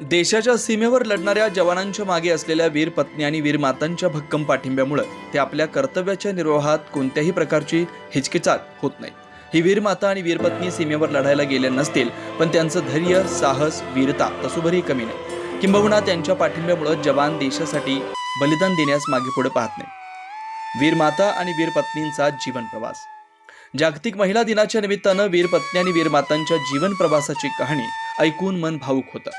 देशाच्या सीमेवर लढणाऱ्या जवानांच्या मागे असलेल्या वीर पत्नी आणि वीर मातांच्या भक्कम पाठिंब्यामुळे ते आपल्या कर्तव्याच्या निर्वाहात कोणत्याही प्रकारची हिचकिचाट होत नाही. ही वीर माता आणि वीर पत्नी सीमेवर लढायला गेल्या नसतील पण त्यांचं धैर्य साहस वीरता तसोभरही कमी नाही. किंबहुना त्यांच्या पाठिंब्यामुळे जवान देशासाठी बलिदान देण्यास मागे पुढे पाहत नाही. वीर माता आणि वीर पत्नींचा जीवन प्रवास. जागतिक महिला दिनाच्या निमित्तानं वीर पत्नी आणि वीर मातांच्या जीवन प्रवासाची कहाणी ऐकून मन भावुक होतं.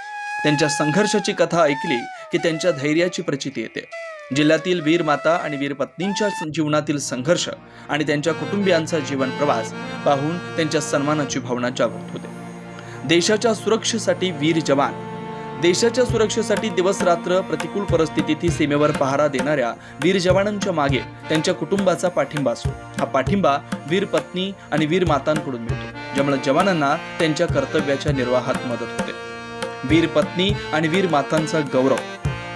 त्यांच्या संघर्षाची कथा ऐकली की त्यांच्या धैर्याची प्रचिती येते. जिल्ह्यातील वीर माता आणि वीर पत्नींच्या जीवनातील संघर्ष आणि त्यांच्या कुटुंबियांचा जीवन प्रवास पाहून त्यांच्या सन्मानाची भावना जागृत होते. देशाच्या सुरक्षेसाठी वीर जवान देशाच्या सुरक्षेसाठी दिवस रात्र प्रतिकूल परिस्थितीतही सीमेवर पहारा देणाऱ्या वीर जवानांच्या मागे त्यांच्या कुटुंबाचा पाठिंबा असतो. हा पाठिंबा वीर पत्नी आणि वीर मातांकडून मिळतो ज्यामुळे जवानांना त्यांच्या कर्तव्याच्या निर्वाहात मदत होते. वीर पत्नी आणि वीर मातांचा गौरव.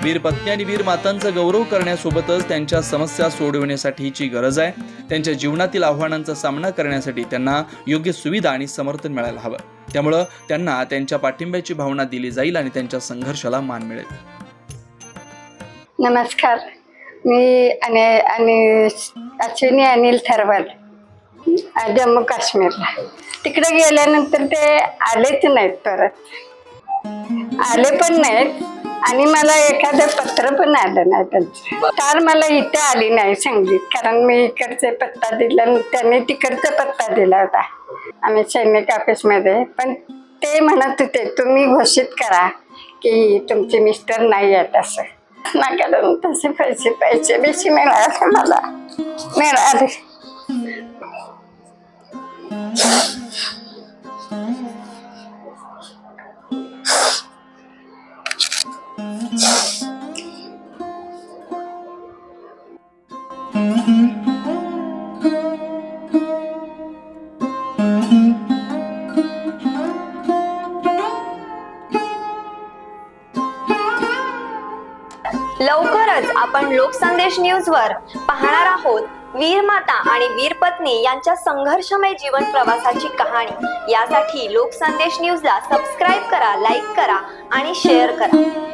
वीर पत्नी आणि वीर मातांचा गौरव करण्यासोबतच त्यांच्या समस्या सोडवण्यासाठीची गरज आहे. त्यांच्या जीवनातील आव्हानांचा सामना करण्यासाठी त्यांना योग्य सुविधा आणि समर्थन मिळायला हवं. त्यामुळं त्यांना त्यांच्या पाठिंब्याची भावना दिली जाईल आणि त्यांच्या संघर्षाला मान मिळेल. नमस्कार. मी आणि आणि अश्विनी अनिल थरवाल जम्मू काश्मीरला. तिकडे गेल्यानंतर ते आलेच नाहीत परत. आले पण नाहीत. आणि मला एखादं पत्र पण आलं नाही त्यांचं. तर मला इथे आली नाही सांगलीत कारण मी इकडचे पत्ता दिला त्यांनी तिकडचा पत्ता दिला होता. आम्ही सैनिक ऑफिसमध्ये. पण ते म्हणत होते तुम्ही घोषित करा की तुमचे मिस्टर नाही आहेत असं. नाकाला तसे पैसे पैसे बेशी मिळाले मला. मिळाले. लवकरच आपण लोकसंदेश न्यूज वर पाहणार आहोत वीर माता आणि वीर पत्नी यांच्या संघर्षमय जीवन प्रवासाची कहाणी. यासाठी लोकसंदेश न्यूजला सबस्क्राईब करा लाईक करा आणि शेअर करा.